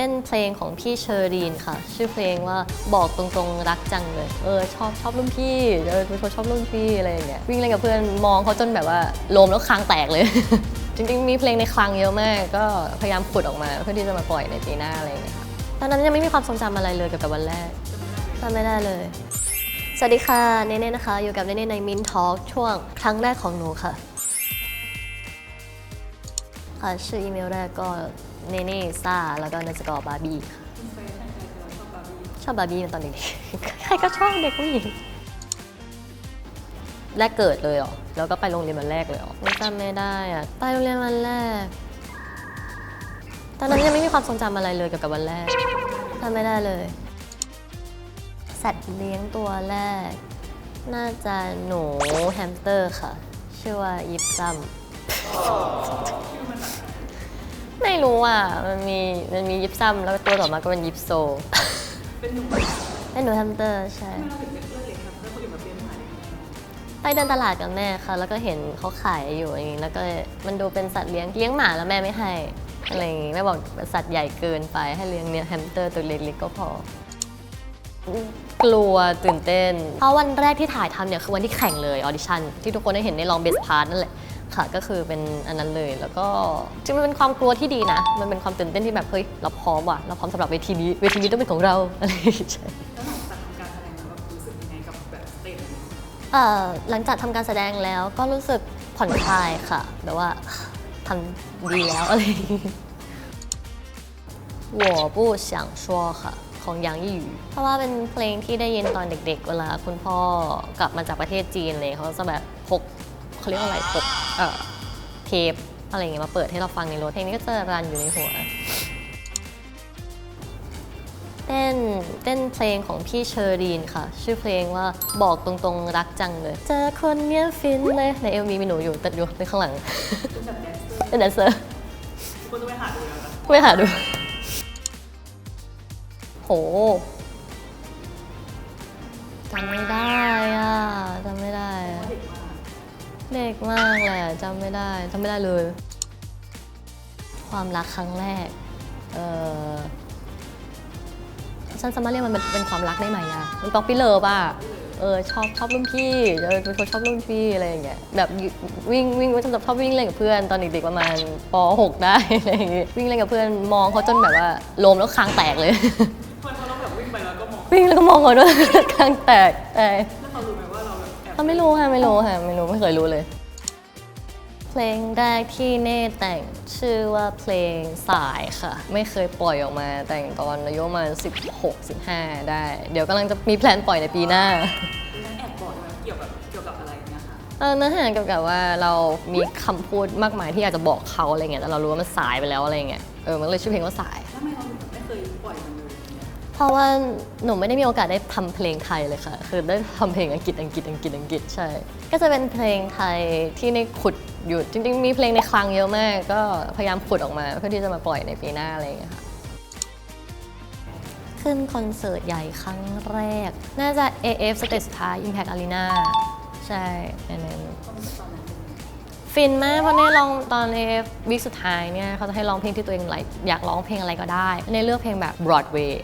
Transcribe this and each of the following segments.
เต้นเพลงของพี่เชอรีนค่ะ ชื่อเพลงว่าบอกตรงๆรักจังเลย เออชอบชอบรุ่นพี่เออเป็นคนชอบรุ่นพี่อะไรอย่างเงี้ยวิ่งเล่นกับเพื่อนมองเขาจนแบบว่าโลมแล้วคางแตกเลย จริงๆมีเพลงในคลังเยอะมาก ก็พยายามขุดออกมาเพื่อที่จะมาปล่อยในปีหน้าอะไรอย่างเงี้ยตอนนั้นยังไม่มีความทรงจำอะไรเลยเกี่ยวกับวันแรกจำไม่ได้เลย สวัสดีค่ะเนเน่นะคะ อยู่กับเนเน่ในมินทอ l k ช่วงครั้งแรกของหนูค่ะค่ะชื่ออีเมลแรกก็ เนเน่ซ่า แล้วก็นัสกอร์บาร์บี้ ชอบบาร์บี้ตอนเด็กๆ ใครก็ชอบเด็กผู้หญิง แรกเกิดเลยเหรอ แล้วก็ไปโรงเรียนวันแรกเลยเหรอไม่จำไม่ได้อะไปโรงเรียนวันแรก ตอนนั้นยังไม่มีความทรงจำอะไรเลยเกี่ยวกับวันแรกจำไม่ได้เลย สัตว์เลี้ยงตัวแรก น่าจะหนูแฮมสเตอร์ค่ะ ชื่อว่ายิปซัม ไม่รู้อะ มันมีมันมียิปซัมแล้วตัวต่อมาก็เป็นยิปโซ เป็นหนูเป็นหนูแฮมสเตอร์ใช่ไปเดินตลาดกับแม่ค่ะ แล้วก็เห็นเขาขายอยู่อย่างนี้แล้วก็มันดูเป็นสัตว์เลี้ยงเลี้ยงหมาแล้วแม่ไม่ให้อะไรอย่างงี้แม่บอกเป็นสัตว์ใหญ่เกินไปให้เลี้ยงเนี่ยแฮมสเตอร์ตัวเล็กๆก็พอ กลัวตื่นเต้น เพราะวันแรกที่ถ่ายทำเนี่ยคือวันที่แข่งเลยออดิชั่นที่ทุกคนได้เห็นในลองเบสพาร์ทนั่นแหละ ค่ะ ก็คือเป็นอันนั้นเลย แล้วก็จริงๆมันเป็นความกลัวที่ดีนะ มันเป็นความตื่นเต้นที่แบบเฮ้ยเราพร้อมว่ะเราพร้อมสำหรับเวทีนี้เวทีนี้ต้องเป็นของเรา อะไรอย่างเงี้ยใช่ แล้วหลังจากทำการแสดงแล้วแบบรู้สึกยังไงกับแบบสเตจนี้ เอ่อหลังจากทำการแสดงแล้วก็รู้สึกผ่อนคลายค่ะแบบว่าทำดีแล้วอะไรอย่างงี้我不想说ค่ะ ของหยางยี่หยูเพราะว่าเป็นเพลงที่ได้ยินตอนเด็กๆ เวลาคุณพ่อกลับมาจากประเทศจีนเลยเขาจะแบบพก เขาเรียกว่าอะไรพกเอ่อเทปอะไรอย่างเงี้ยมาเปิดให้เราฟังในรถเพลงนี้ก็จะรันอยู่ในหัวเต้นเต้นเพลงของพี่เชอรีนค่ะ ชื่อเพลงว่าบอกตรงๆรักจังเลย เจอคนเนี้ยฟินเลยในเอลมีมีหนูอยู่ตัดอยู่ในข้างหลังเป็นแบบแดนเซอร์เป็นแดนเซอร์ทุกคนต้องไปหาดูแล้วนะไปหาดู โหจำไม่ได้อะ มากแหละจำไม่ได้จำไม่ได้เลย ความรักครั้งแรกเออฉันสามารถเรียกมันเป็นเป็นความรักได้ไหมอะมันป๊อปปี้เลิฟอะเออชอบชอบรุ่นพี่เออเป็นคนชอบรุ่นพี่อะไรอย่างเงี้ยแบบวิ่งวิ่งวิ่งชอบวิ่งเล่นกับเพื่อนตอนเด็กๆประมาณป .6 ได้อะไรอย่างเงี้ยวิ่งเล่นกับเพื่อนมองเขาจนแบบว่าโลมแล้วคางแตกเลยเพราะเราแบบวิ่งไปแล้วก็มองวิ่งแล้วก็มองเขาด้วยคางแตกใช่แล้วเขารู้ไหมว่าเราแบบแอบเขาไม่รู้ค่ะไม่รู้ค่ะไม่รู้ไม่เคยรู้เลย เพลงแรกที่เน่แต่งชื่อว่าเพลงสายค่ะ ไม่เคยปล่อยออกมาแต่งตอนอายุประมาณ16 15 ได้ เดี๋ยวกำลังจะมีแพลนปล่อยในปีหน้านั่งแอบบอกเลยเกี่ยวกับเกี่ยวกับอะไรเนี่ยค่ะเออเนื้อหาเกี่ยวกับว่าเรามีคำพูดมากมายที่อยากจะบอกเขาอะไรเงี้ยแต่เรารู้ว่ามันสายไปแล้วอะไรเงี้ยเออมันเลยชื่อเพลงว่าสายแล้วทำไมเราถึงไม่เคยปล่อยมันเลย เพราะว่าหนูไม่ได้มีโอกาสได้ทำเพลงไทยเลยค่ะ คือได้ทำเพลงอังกฤษอังกฤษอังกฤษอังกฤษใช่ ก็จะเป็นเพลงไทยที่ในขุดอยู่จริง ๆ มีเพลงในคลังเยอะมาก ก็พยายามขุดออกมา เพื่อที่จะมาปล่อยในปีหน้าอะไรอย่างเงี้ยค่ะขึ้นคอนเสิร์ตใหญ่ครั้งแรก น่าจะ AF สเตจสุดท้าย Impact Arena ใช่อันนั้นความรู้สึกตอนนั้นเป็นยังไงฟินมากเพราะเนี่ยลองตอนในวิกสุดท้ายเนี่ยเขาจะให้ร้องเพลงที่ตัวเองอยากร้องเพลงอะไรก็ได้ในเลือกเพลงแบบ Broadway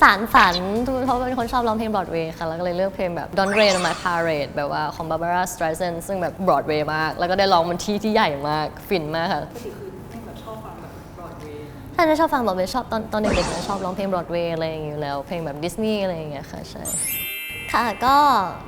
สารฝันเพราะเป็นคนชอบร้องเพลง Broadway ค่ะ แล้วก็เลยเลือกเพลงแบบ Don't Rain on My Parade แบบว่าของ Barbara Streisand ซึ่งแบบ Broadway มาก แล้วก็ได้ร้องบนที่ที่ใหญ่มากฟินมากค่ะปกติคือไม่แบบชอบฟังแบบบรอดเวย์ถ้าจะชอบฟัง Broadway ชอบตอนตอนเด็กๆนะชอบร้องเพลง Broadway อะไรอย่างเงี้ยอยู่แล้ว เพลงแบบดิสนีย์อะไรอย่างเงี้ยค่ะใช่ ค่ะก็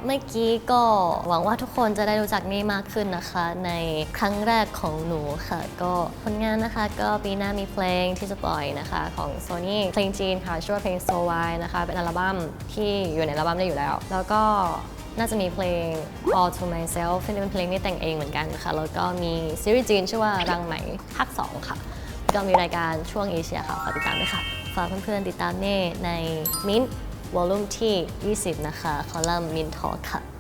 เมื่อกี้ก็หวังว่าทุกคนจะได้รู้จักนี่มากขึ้นนะคะ ในครั้งแรกของหนูค่ะ ก็ผลงานนะคะ ก็ปีหน้ามีเพลงที่จะปล่อยนะคะของ Sony เพลงจีนค่ะชื่อว่าเพลง So Why นะคะ เป็นอัลบั้มที่อยู่ในอัลบั้มได้อยู่แล้ว แล้วก็น่าจะมีเพลง All to Myself ที่เป็นเพลงที่แต่งเองเหมือนกันค่ะ แล้วก็มีซีรีส์จีนชื่อว่ารังไหมภาค2 ค่ะ ก็มีรายการช่วงเอเชียค่ะฝากติดตามด้วยค่ะ ฝากเพื่อนๆติดตามเน่ในมิ้น วอลลุ่มที่ 20 นะคะ คอลัมน์มินทอค่ะ